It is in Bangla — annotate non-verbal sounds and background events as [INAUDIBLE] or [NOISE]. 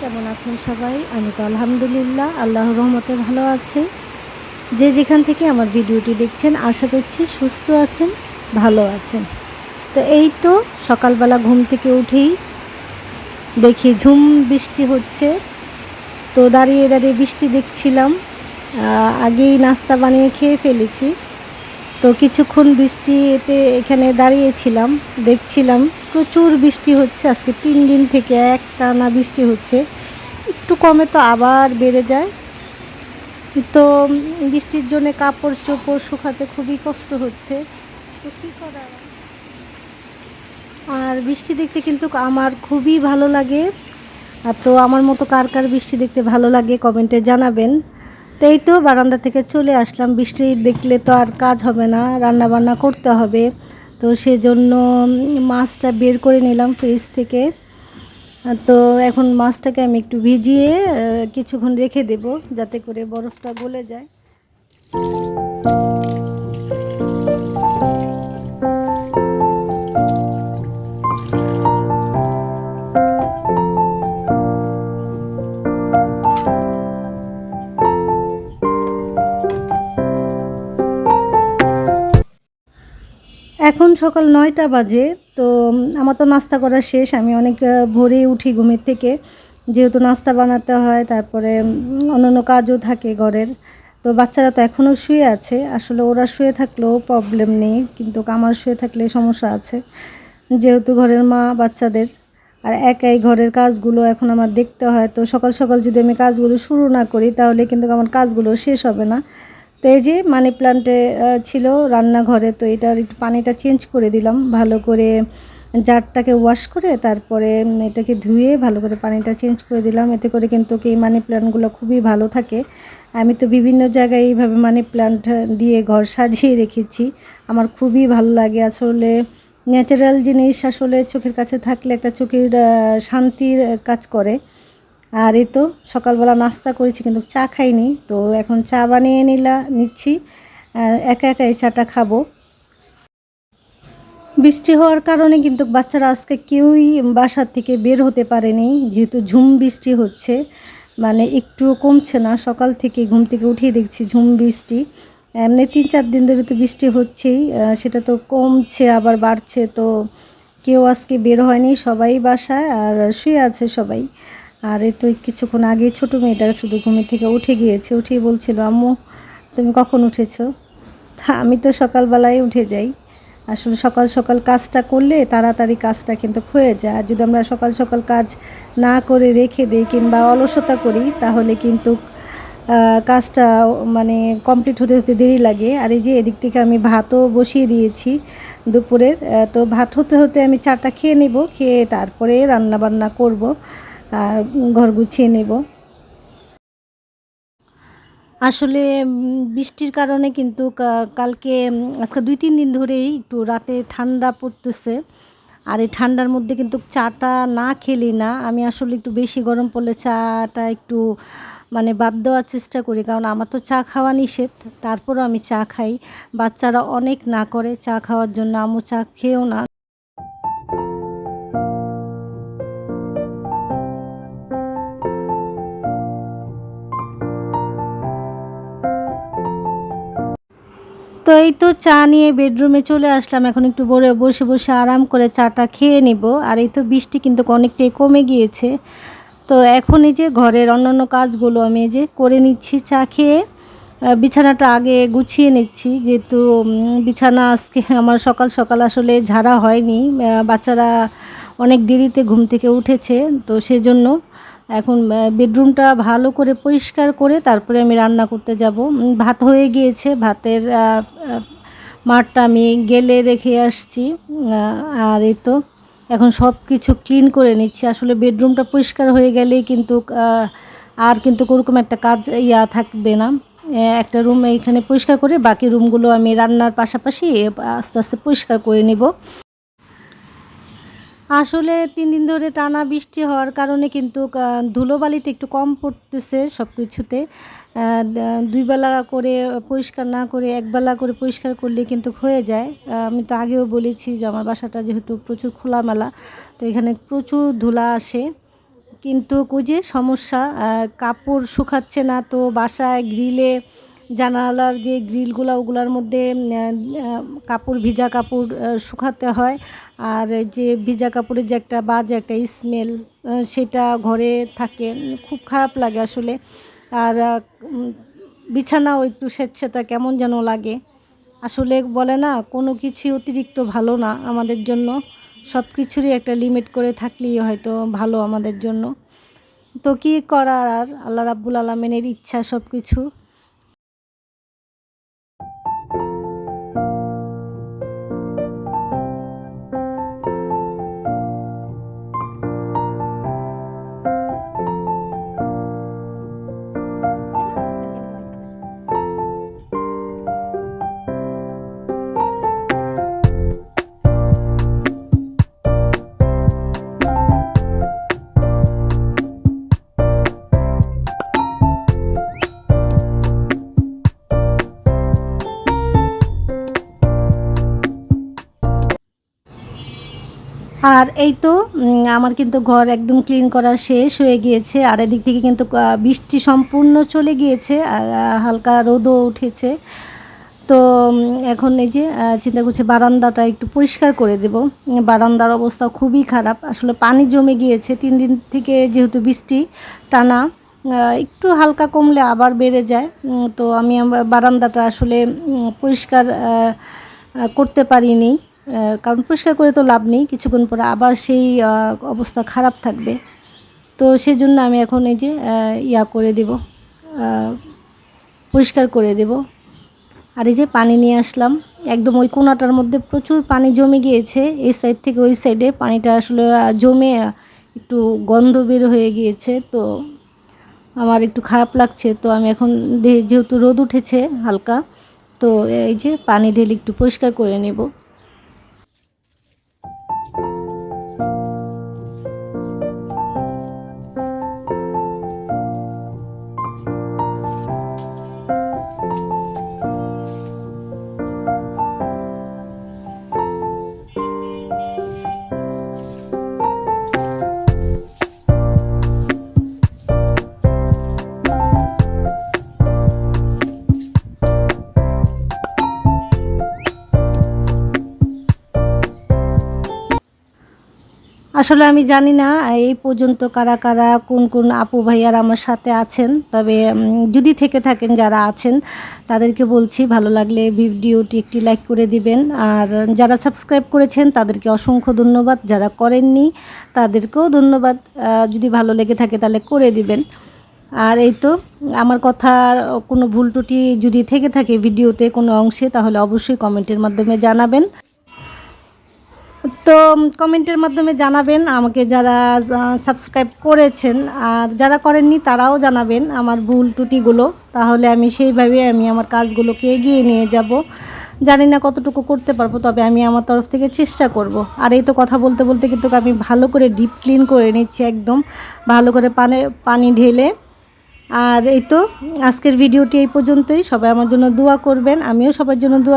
কেমন আছেন সবাই? আমি তো আলহামদুলিল্লাহ, আল্লাহর রহমতে ভালো আছি। যে যেখান থেকে আমার ভিডিওটি দেখছেন, আশা করছি সুস্থ আছেন, ভালো আছেন। তো এই তো সকালবেলা ঘুম থেকে উঠেই দেখি ঝুম বৃষ্টি হচ্ছে। তো দাঁড়িয়ে দাঁড়িয়ে বৃষ্টি দেখছিলাম। আগেই নাস্তা বানিয়ে খেয়ে ফেলেছি। তো কিছুক্ষণ বৃষ্টি এতে এখানে দাঁড়িয়েছিলাম, দেখছিলাম। প্রচুর বৃষ্টি হচ্ছে, আজকে তিন দিন থেকে এক টানা বৃষ্টি হচ্ছে। একটু কমে তো আবার বেড়ে যায়। তো বৃষ্টির জন্য কাপড় চোপড় শুকাতে খুবই কষ্ট হচ্ছে। তো কী করার আর বৃষ্টি দেখতে কিন্তু আমার খুবই ভালো লাগে। আর তো আমার মতো কার কার বৃষ্টি দেখতে ভালো লাগে কমেন্টে জানাবেন। তো এই তো বারান্দা থেকে চলে আসলাম। বৃষ্টি দেখলে তো আর কাজ হবে না রান্না বান্না করতে হবে। তো সেজন্য মাছটা বের করে নিলাম ফ্রিজ থেকে। তো এখন মাছটাকে আমি একটু ভিজিয়ে কিছুক্ষণ রেখে দেব যাতে করে বরফটা গলে যায়। এখন সকাল নয়টা বাজে, তো আমার তো নাস্তা করা শেষ। আমি অনেক ভোরে উঠি ঘুমের থেকে। যেহেতু নাস্তা বানাতে হয়, তারপরে অন্যান্য কাজও থাকে ঘরের। তো বাচ্চারা তো এখনও শুয়ে আছে। আসলে ওরা শুয়ে থাকলেও প্রবলেম নেই, কিন্তু আমার শুয়ে থাকলে সমস্যা আছে। যেহেতু ঘরের মা, বাচ্চাদের, আর একাই ঘরের কাজগুলো এখন আমার দেখতে হয়। তো সকাল সকাল যদি আমি কাজগুলো শুরু না করি, তাহলে কিন্তু আমার কাজগুলো শেষ হবে না। তো এই যে মানি প্লান্টে ছিল রান্নাঘরে, তো এটার একটু পানিটা চেঞ্জ করে দিলাম। ভালো করে জারটাকে ওয়াশ করে তারপরে এটাকে ধুয়ে ভালো করে পানিটা চেঞ্জ করে দিলাম। এতে করে কিন্তু কি মানি প্লান্টগুলো খুবই ভালো থাকে। আমি তো বিভিন্ন জায়গায় এইভাবে মানি প্লান্ট দিয়ে ঘর সাজিয়ে রেখেছি। আমার খুবই ভালো লাগে। আসলে ন্যাচারাল জিনিস আসলে চোখের কাছে থাকলে একটা চোখের শান্তির কাজ করে। আর এই তো সকালবেলা নাস্তা করেছি, কিন্তু চা খাইনি। তো এখন চা বানিয়ে নিলা, নিচ্ছি। একা একা এই চাটা খাব। বৃষ্টি হওয়ার কারণে কিন্তু বাচ্চারা আজকে কেউই বাসার থেকে বের হতে পারেনি, যেহেতু ঝুম বৃষ্টি হচ্ছে। মানে একটু কমছে না, সকাল থেকে ঘুম থেকে উঠিয়ে দেখছি ঝুম বৃষ্টি। এমনি তিন চার দিন ধরে তো বৃষ্টি হচ্ছেই সেটা তো কমছে, আবার বাড়ছে। তো কেউ আজকে বের হয়নি সবাই বাসায়, আর শুয়ে আছে সবাই। আর এই তো কিছুক্ষণ আগে ছোটো মেয়েটা শুধু ঘুমের থেকে উঠে গিয়েছে, উঠেই বলছিল, আম্মু, তুমি কখন উঠেছো? তা আমি তো সকালবেলায় উঠে যাই। আসলে সকাল সকাল কাজটা করলে তাড়াতাড়ি কাজটা কিন্তু হয়ে যায়। আর যদি আমরা সকাল সকাল কাজ না করে রেখে দিই কিংবা অলসতা করি, তাহলে কিন্তু কাজটা মানে কমপ্লিট হতে হতে দেরি লাগে। আর এই যে এদিক থেকে আমি ভাতও বসিয়ে দিয়েছি দুপুরের। তো ভাত হতে হতে আমি চাটা খেয়ে নেব, খেয়ে তারপরে রান্না বান্না করব। ঘর গুছিয়ে নেব। আসলে বৃষ্টির কারণে কিন্তু কালকে আজকে দুই তিন দিন ধরেই একটু রাতে ঠান্ডা পড়তেছে। আর এই ঠান্ডার মধ্যে কিন্তু চাটা না খেলি না, আমি আসলে একটু বেশি গরম পড়লে চাটা একটু মানে বাদ দেওয়ার চেষ্টা করি। কারণ আমার তো চা খাওয়া নিষেধ, তারপরও আমি চা খাই। বাচ্চারা অনেক না করে চা খাওয়ার জন্য আমু চা খেয়েও না। এই তো চা নিয়ে বেডরুমে চলে আসলাম। এখন একটু বড়ে বসে বসে আরাম করে চাটা খেয়ে নিব। আর এই তো বৃষ্টি কিন্তু অনেকটাই কমে গিয়েছে। তো এখন এই যে ঘরের অন্যান্য কাজগুলো আমি এই যে করে নিচ্ছি চা খেয়ে। বিছানাটা আগে গুছিয়ে নিচ্ছি। যেহেতু বিছানা আজকে [LAUGHS] আমার সকাল সকাল আসলে ঝাড়া হয়নি। বাচ্চারা অনেক দেরিতে ঘুম থেকে উঠেছে। তো সেজন্য এখন বেডরুমটা ভালো করে পরিষ্কার করে তারপরে আমি রান্না করতে যাব। ভাত হয়ে গিয়েছে, ভাতের মাঠটা আমি গেলে রেখে আসছি। আর এই তো, এখন সব কিছু ক্লিন করে নিচ্ছি। আসলে বেডরুমটা পরিষ্কার হয়ে গেলেই কিন্তু আর কিন্তু ওরকম একটা কাজ, ইয়া থাকবে না। একটা রুম এইখানে পরিষ্কার করে, বাকি রুমগুলো আমি রান্নার পাশাপাশি আস্তে আস্তে পরিষ্কার করে নিব। আসলে তিন দিন ধরে টানা বৃষ্টি হওয়ার কারণে কিন্তু ধুলোবালিটা একটু কম পড়তেছে সব কিছুতে আহ, দ- দুই বেলা করে পরিষ্কার না করে একবেলা করে পরিষ্কার করলে কিন্তু হয়ে যায়। আমি তো আগেও বলেছি যে আমার বাসাটা যেহেতু প্রচুর খোলামেলা তো এখানে প্রচুর ধুলা আসে। কিন্তু যে সমস্যা কাপড় শুকাচ্ছে না তো বাসায় গ্রিলে জানালার যে গ্রিলগুলো, ওগুলোর মধ্যে কাপড়, ভিজা কাপড় শুকাতে হয়। আর যে ভিজা কাপড়ের যে একটা বাজে একটা স্মেল সেটা ঘরে থাকে। খুব খারাপ লাগে আসলে। আর বিছানাও একটু স্বেচ্ছাতা কেমন যেন লাগে। আসলে বলে না, কোনো কিছুই অতিরিক্ত ভালো না আমাদের জন্য। সব কিছুরই একটা লিমিট করে থাকলেই হয়তো ভালো আমাদের জন্য। তো কী করার আর? আল্লাহ রাব্বুল আলমিনের ইচ্ছা সব কিছু আর এই তো আমার কিন্তু ঘর একদম ক্লিন করা শেষ হয়ে গিয়েছে। আর এদিক থেকে কিন্তু বৃষ্টি সম্পূর্ণ চলে গিয়েছে আর হালকা রোদও উঠেছে। তো এখন এই যে চিন্তা করছি বারান্দাটা একটু পরিষ্কার করে দেব। বারান্দার অবস্থা খুবই খারাপ। আসলে পানি জমে গিয়েছে। তিন দিন থেকে যেহেতু বৃষ্টি টানা একটু হালকা কমলে আবার বেড়ে যায়। তো আমি বারান্দাটা আসলে পরিষ্কার করতে পারিনি। কারণ পরিষ্কার করে তো লাভ নেই, কিছুক্ষণ পরে আবার সেই অবস্থা খারাপ থাকবে। তো সেজন্য আমি এখন এই যে ইয়া করে দেব পরিষ্কার করে দেব। আর এই যে পানি নিয়ে আসলাম, একদম ওই কোনাটার মধ্যে প্রচুর পানি জমে গিয়েছে, এই সাইড থেকে ওই সাইডে পানিটা আসলে জমে একটু গন্ধ বের হয়ে গিয়েছে। তো আমার একটু খারাপ লাগছে, তো আমি এখন যেহেতু রোদ উঠেছে হালকা, তো এই যে পানি ঢেলে একটু পরিষ্কার করে নেব। আসলে আমি জানি না, এই পর্যন্ত কারা কারা, কোন কোন আপু ভাইয়ার আমার সাথে আছেন। তবে যদি থেকে থাকেন যারা আছেন, তাদেরকে বলছি, ভালো লাগলে ভিডিওটি একটি লাইক করে দিবেন। আর যারা সাবস্ক্রাইব করেছেন, তাদেরকে অসংখ্য ধন্যবাদ। যারা করেননি, তাদেরকেও ধন্যবাদ। যদি ভালো লেগে থাকে তাহলে করে দিবেন। আর এই তো, আমার কথার কোনো ভুল ত্রুটি যদি থেকে থাকে ভিডিওতে কোনো অংশে, তাহলে অবশ্যই কমেন্টের মাধ্যমে জানাবেন। তো কমেন্টের মাধ্যমে জানাবেন আমাকে যারা সাবস্ক্রাইব করেছেন আর যারা করেননি তারাও জানাবেন আমার ভুল ত্রুটিগুলো। তাহলে আমি সেইভাবে আমি আমার কাজগুলোকে এগিয়ে নিয়ে যাব। জানি না কতটুকু করতে পারব, তবে আমি আমার তরফ থেকে চেষ্টা করব। আর এই তো কথা বলতে বলতে কিন্তু আমি ভালো করে ডিপ ক্লিন করে নিচ্ছি একদম। ভালো করে পানে, পানি ঢেলে। আর এই তো আজকের ভিডিওটি এই পর্যন্তই। সবাই আমার জন্য দোয়া করবেন। আমিও সবার জন্য দোয়া